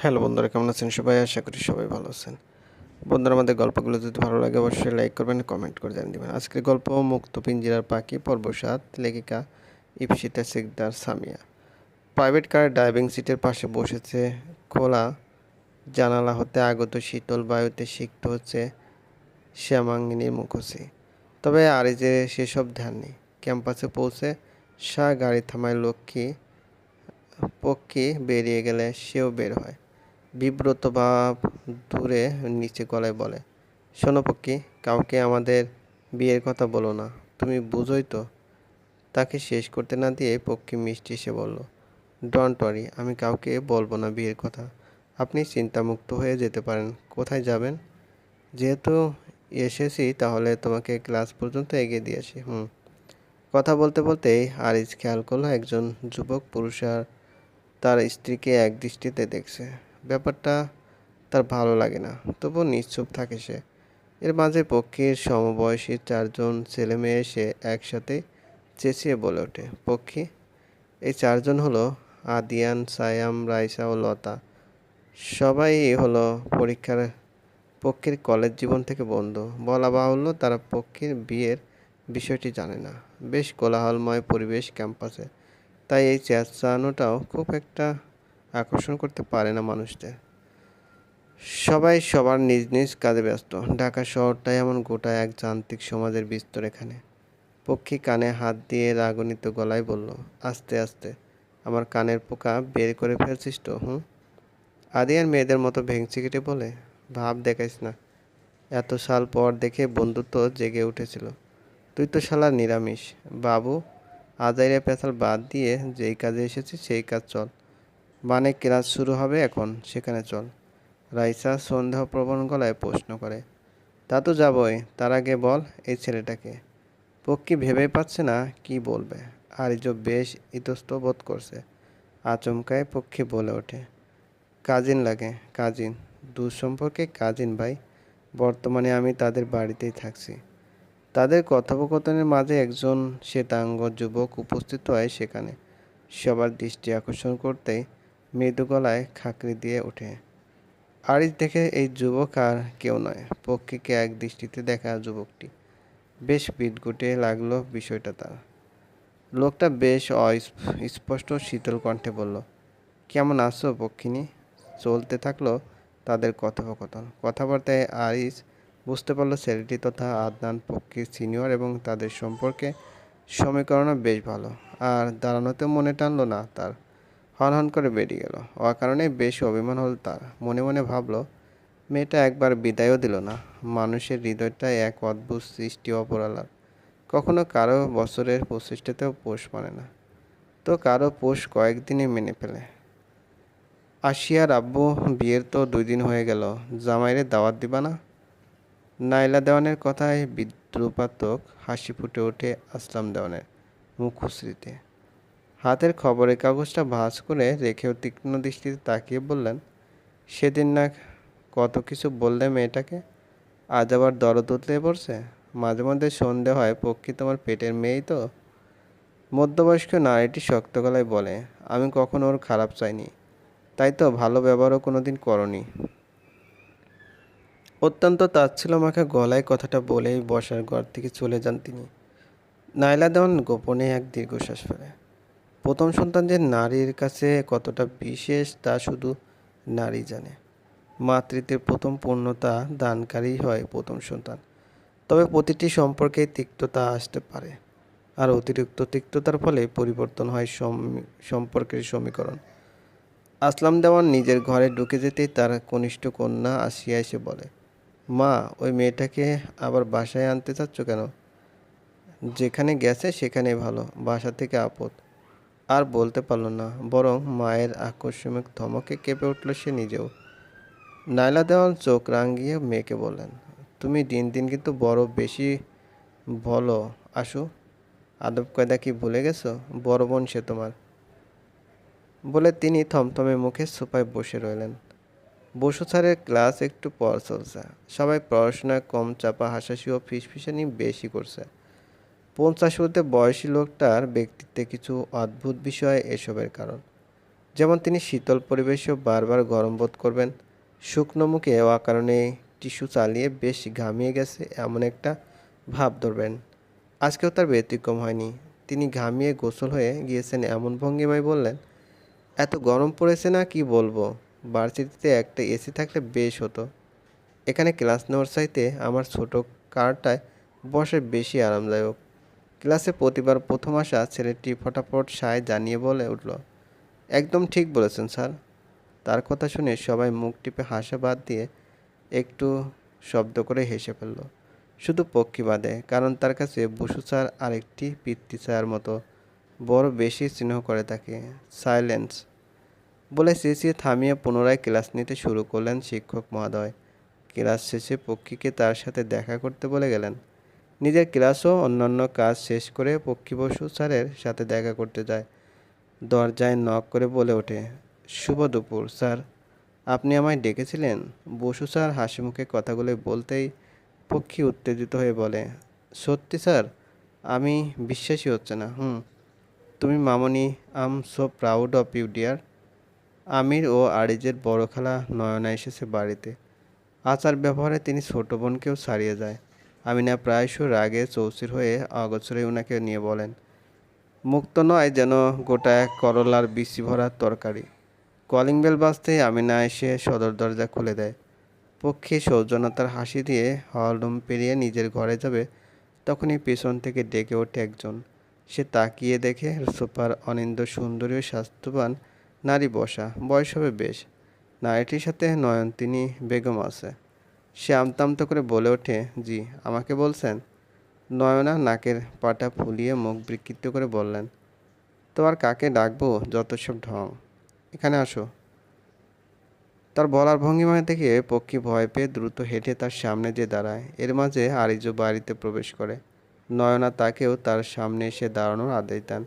Hello বন্ধুরা, কেমন আছেন সবাই? আশা করি সবাই ভালো আছেন। বন্ধুরা, আমাদের গল্পগুলো যদি ভালো লাগে, অবশ্যই লাইক করবেন, কমেন্ট করে জানিয়ে দেবেন। আজকের গল্প, মুক্ত পিঞ্জিরার পাখি, পর্ব সাত, লেখিকা Ipsita Sikdar Samia. Private car driving সিটের পাশে বসেছে খোলা জানালা হতে আগত শীতল বায়ুতে সিক্ত হচ্ছে শ্যামাঙ্গিনীর মুখোশি। তবে আরিজে সেসব ধ্যান নেই। ক্যাম্পাসে পৌঁছে শাহ গাড়ি থামায় লক্ষ্মী পক্ষী বেরিয়ে গেলে সেও বের হয়। বিব্রত ভাব দূরে নিচে গলায় বলে, শোনো পক্ষী, কাউকে আমাদের বিয়ের কথা বলো না। তুমি বুঝোই তো? তাকে শেষ করতে না দিয়ে পক্ষী মিষ্টি এসে বলল ডন্ট ওয়ারি আমি কাউকে বলব না বিয়ের কথা। আপনি চিন্তামুক্ত হয়ে যেতে পারেন। কোথায় যাবেন? যেহেতু এসেছি, তাহলে তোমাকে ক্লাস পর্যন্ত এগিয়ে দিয়ে আসি। হুম। কথা বলতে বলতেই আরিজ খেয়াল করল, একজন যুবক পুরুষ আর তার স্ত্রীকে এক দৃষ্টিতে দেখছে। ব্যাপারটা তার ভালো লাগে না তবু নিশ্চুপ থাকে সে। এর মাঝে পক্ষীর সমবয়সী চারজন ছেলে মেয়ে এসে একসাথে চেঁচিয়ে বলে ওঠে, পক্ষী, এই চারজন হলো আদিয়ান, সায়াম, রাইসা ও লতা। সবাই হলো পরীক্ষার, পক্ষীর কলেজ জীবন থেকে বন্ধু। বলা বাহুল্য তারা পক্ষীর বিয়ের বিষয়টি জানে না। বেশ কোলাহলময় পরিবেশ ক্যাম্পাসে। তাই এই চেঁচানোটাও খুব একটা আকর্ষণ করতে পারে না মানুষদের। সবাই সবার নিজ নিজ কাজে ব্যস্ত। ঢাকা শহরটাই এমন গোটা এক যান্ত্রিক সমাজের বিস্তর এখানে। পক্ষী কানে হাত দিয়ে রাগনিত গলায় বলল, আস্তে আস্তে, আমার কানের পোকা বের করে ফেলছিস তো, হুম? আদিয়ার মেয়েদের মতো ভেঙচি কেটে বলে, ভাব দেখাইস না। এত সাল পর দেখে বন্ধুত্ব জেগে উঠেছিল। তুই তো শালা নিরামিষ। বাবু, আজাইরা পেঁচাল বাদ দিয়ে যেই কাজে এসেছি সেই কাজ চল। মানে ক্লাস শুরু হবে এখন, সেখানে চল। রাইসা সন্দেহপ্রবণ গলায় প্রশ্ন করে, তা তো যাবই, তার আগে বল এই ছেলেটাকে। পক্ষী ভেবে পাচ্ছে না কি বলবে। আরিজ বেশ ইতস্ত বোধ করছে। আচমকায় পক্ষী বলে ওঠে, কাজিন লাগে, কাজিন, দূর সম্পর্কে কাজিন ভাই। বর্তমানে আমি তাদের বাড়িতেই থাকছি। তাদের কথোপকথনের মাঝে একজন শ্বেতাঙ্গ যুবক উপস্থিত হয় সেখানে। সবার দৃষ্টি আকর্ষণ করতেই মৃদু গলায় খাকরি দিয়ে ওঠে। আরিস দেখে এই যুবক আর কেউ নয়, পক্ষীকে এক দৃষ্টিতে দেখা যুবকটি। বেশ বিদগুটে লাগল বিষয়টা তার। লোকটা বেশ অস্পষ্ট শীতল কণ্ঠে বলল, কেমন আছো পক্ষিনী? চলতে থাকল তাদের কথোপকথন। কথাবার্তায় আরিস বুঝতে পারল ছেলেটি তথা আদনান পক্ষীর সিনিয়র এবং তাদের সম্পর্কে সমীকরণও বেশ ভালো। আর দাঁড়ানোতেও মনে টানলো না তার। হন হন করে বেরিয়ে গেল। কারণে বেশ অভিমান হল তার। মনে মনে ভাবলো, মেয়েটা একবার বিদায়ও দিল না। মানুষের হৃদয়টা এক অদ্ভুত সৃষ্টি অপরালার কখনো কারও বছরের প্রচেষ্টাতেও পোষ মানে না। তো কারও পোষ কয়েকদিনে মেনে ফেলে। আসিয়ার আব্বু, বিয়ের তো দুই দিন হয়ে গেল। জামাইরে দাওয়াত দিবা না? নাইলা দেওয়ানের কথায় বিদ্রুপাত্মক হাসি ফুটে ওঠে আসলাম দেওয়ানের মুখশ্রীতে। হাতের খবরের কাগজটা ভাঁজ করে রেখেও তীক্ষ্ণ দৃষ্টিতে তাকিয়ে বললেন, সেদিন না কত কিছু বললে মেয়েটাকে? আজ আবার দরদ উতলে পড়ছে? মাঝে মধ্যে সন্ধে হয়, পক্ষী তোমার পেটের মেয়েই তো? মধ্যবয়স্ক নারীটি শক্ত গলায় বলে, আমি কখনো ওর খারাপ চাইনি। তাই তো ভালো ব্যবহারও কোনো দিন করনি। অত্যন্ত তাচ্ছিল মাখা গলায় কথাটা বলেই বসার ঘর থেকে চলে যান তিনি। নাইলা দেওয়ান গোপনে এক দীর্ঘশ্বাস ফেলে। প্রথম সন্তান যে নারীর কাছে কতটা বিশেষ তা শুধু নারী জানে। মাতৃত্বের প্রথম পূর্ণতা দানকারী হয় প্রথম সন্তান। তবে প্রতিটি সম্পর্কেই তিক্ততা আসতে পারে আর অতিরিক্ত তিক্ততার ফলে পরিবর্তন হয় সম্পর্কের সমীকরণ। আসলাম দেওয়ান নিজের ঘরে ঢুকে যেতেই তার কনিষ্ঠ কন্যা আসিয়া এসে বলে, মা, ওই মেয়েটাকে আবার বাসায় আনতে চাচ্ছ কেন? যেখানে গেছে সেখানে ভালো, বাসা থেকে আপদ। আর বলতে পারল না, বরং মায়ের আকস্মিক ধমকে কেঁপে উঠল সে নিজেও। নাইলা দেওয়ান চোখ রাঙিয়ে মেয়েকে বললেন, তুমি দিন দিন কিন্তু বড় বেশি বলো আসু আদব কয়দা কি ভুলে গেছো? বড় বোন সে তোমার। বলে তিনি থমথমে মুখে সোফায় বসে রইলেন। বসু স্যারের ক্লাস একটু পর চলছে। সবাই পড়াশোনায় কম চাপা হাসাহাসি ও ফিসফিসানি বেশি করছে। পঞ্চাশ হতে বয়সী লোকটার ব্যক্তিত্বে কিছু অদ্ভুত বিষয় এসবের কারণ। যেমন তিনি শীতল পরিবেশেও বারবার গরম বোধ করবেন, শুকনো মুখে অকারণে টিস্যু চালিয়ে বেশ ঘামিয়ে গেছে এমন একটা ভাব ধরবেন। আজকেও তার ব্যতিক্রম হয়নি। তিনি ঘামিয়ে গোসল হয়ে গিয়েছেন এমন ভঙ্গিমায় বললেন, এত গরম পড়েছে না কি বলব? ভার্সিটিতে একটা এসি থাকলে বেশ হতো। এখানে ক্লাস নেওয়ার চাইতে আমার ছোট কারটায় বসে বেশি আরামদায়ক। ক্লাসে প্রতিবার প্রথম আসা ছেলেটি ফটাফট সায় জানিয়ে বলে উঠল, একদম ঠিক বলেছেন, স্যার। তার কথা শুনে সবাই মুখ টিপে হাসা বাদ দিয়ে একটু শব্দ করে হেসে ফেলল। শুধু পক্ষী বাদে, কারণ তার কাছে বসু স্যার আরেকটি পিতৃ স্যার মতো বড় বেশি স্নেহ করে তাকে। সাইলেন্স। বলে চেঁচিয়ে থামিয়ে পুনরায় ক্লাস নিতে শুরু করলেন শিক্ষক মহোদয়। ক্লাস শেষে পক্ষীকে তার সাথে দেখা করতে বলে গেলেন। নিজের ক্লাসও অন্যান্য কাজ শেষ করে পক্ষী বসু স্যারের সাথে দেখা করতে যায়। দরজায় নক করে বলে ওঠে, শুভ দুপুর, স্যার। আপনি আমায় ডেকেছিলেন? বসু স্যার হাসি মুখে কথাগুলো বলতেই পক্ষী উত্তেজিত হয়ে বলে, সত্যি, স্যার, আমি বিশ্বাসই হচ্ছে না, হুম। তুমি মামনি, I'm so proud of you, dear. Amir ও আরিজের বড় খালা নয়না এসেছে বাড়িতে। আচার ব্যবহারে তিনি ছোট বোনকেও ছাড়িয়ে যায়। আমিনা প্রায়শ রাগে চৌচির হয়ে অগোচরে ওনাকে নিয়ে বলেন, মুক্ত নয় যেন গোটা এক করলার বিচি ভরা তরকারি। কলিং বেল বাজতেই আমিনা এসে সদর দরজা খুলে দেয়। পক্ষী সৌজন্যতার হাসি দিয়ে হলরুম পেরিয়ে নিজের ঘরে যাবে, তখনই পেছন থেকে ডেকে ওঠে একজন। সে তাকিয়ে দেখে সুপার অনিন্দ সুন্দরী ও স্বাস্থ্যবান নারী বসা, বয়স হবে বেশ। নারীটির সাথে নয়নতিনী বেগম আছে। সে আমতামতো করে বলে ওঠে, জি, আমাকে বলছেন? নয়না নাকের পাটা ফুলিয়ে মুখ বিকৃত করে বললেন তো আর কাকে ডাকবো যত সব ঢং? এখানে আসো। তার বলার ভঙ্গিমায় দেখে পক্ষী ভয় পেয়ে দ্রুত হেঁটে তার সামনে যে দাঁড়ায়। এর মাঝে আরিজও বাড়িতে প্রবেশ করে। নয়না তাকেও তার সামনে এসে দাঁড়ানোর আদেশ দেন।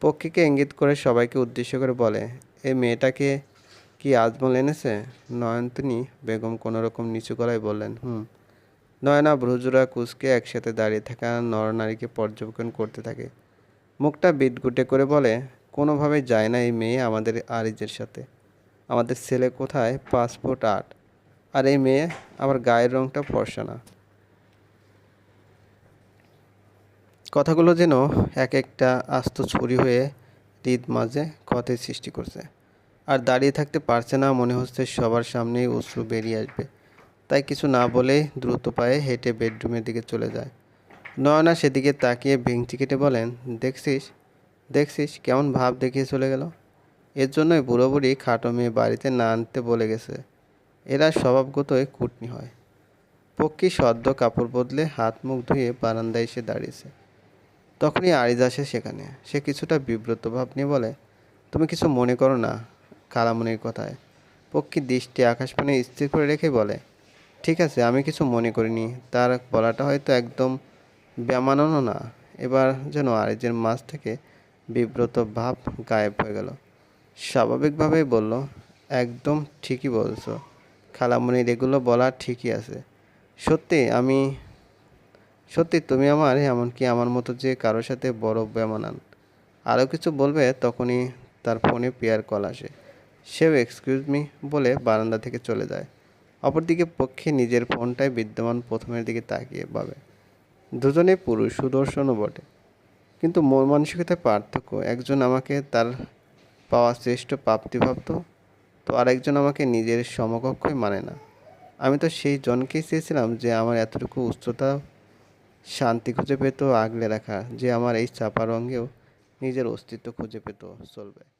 পক্ষীকে ইঙ্গিত করে সবাইকে উদ্দেশ্য করে বলে এই মেয়েটাকে কি আজমল এনেছে? নয়নতনী বেগম কোনোরকম নিচু গলায় বললেন, হুম। নয়না ভ্রুজুরা কুচকে একসাথে দাঁড়িয়ে থাকা নরনারীকে পর্যবেক্ষণ করতে থাকে। মুখটা বিটগুটে করে বলে কোনোভাবে যায় না এই মেয়ে আমাদের আরিজের সাথে। আমাদের ছেলে কোথায়? পাসপোর্ট আট। আর এই মেয়ে আবার গায়ের রংটা ফর্সা না। কথাগুলো যেন এক একটা আস্ত ছুরি হয়ে হৃদ মাঝে ক্ষতের সৃষ্টি করছে। আর দাঁড়িয়ে থাকতে পারছে না, মনে হচ্ছে সবার সামনেই অশ্রু বেরিয়ে আসবে। তাই কিছু না বলেই দ্রুত পায়ে হেঁটে বেডরুমের দিকে চলে যায়। নয়না সেদিকে তাকিয়ে ভেঙচি কেটে বলেন, দেখছিস? দেখছিস? কেমন ভাব দেখিয়ে চলে গেল? এর জন্যই বুড়ো বুড়ি খাটো মেয়ে বাড়িতে না আনতে বলে গেছে। এরা স্বভাবগতই কুটনি হয়। পক্ষী সদ্য কাপড় বদলে হাত মুখ ধুয়ে বারান্দায় এসে দাঁড়িয়েছে। তখনই আরিজ আসে সেখানে। সে কিছুটা বিব্রত ভাব নিয়ে বলে, তুমি কিছু মনে করো না। কালামনির কথায়। পক্ষী দৃষ্টি আকাশপানে স্থির করে রেখে বলে, ঠিক আছে, আমি কিছু মনে করিনি। তার বলাটা হয়তো একদম ব্যামানানো না। এবার যেন আরিজের মাছ থেকে বিব্রত ভাব গায়েব হয়ে গেল। স্বাভাবিকভাবেই বলল, একদম ঠিকই বলছো। খালামণির এগুলো বলা ঠিকই আছে। সত্যি, আমি, সত্যি তুমি আমার, এমনকি আমার মতো যে কারোর সাথে বড় বেমানান আরও কিছু বলবে, তখনই তার ফোনে পেয়ার কল আসে। সেও এক্সকিউজ মি বলে বারান্দা থেকে চলে যায়। অপরদিকে পক্ষে নিজের ফোনটায় বিদ্যমান প্রথমের দিকে তাকিয়ে পাবে দুজনে পুরুষ, সুদর্শনও বটে। কিন্তু মন মানসিকতায় পার্থক্য। একজন আমাকে তার পাওয়া শ্রেষ্ঠ প্রাপ্তি ভাবত তো আরেকজন আমাকে নিজের সমকক্ষই মানে না। আমি তো সেই জনকেই চেয়েছিলাম যে আমার এতটুকু উচ্চতা, শান্তি খুঁজে পেত, আগলে রাখা, যে আমার এই চাপা অঙ্গেও নিজের অস্তিত্ব খুঁজে পেত, চলবে।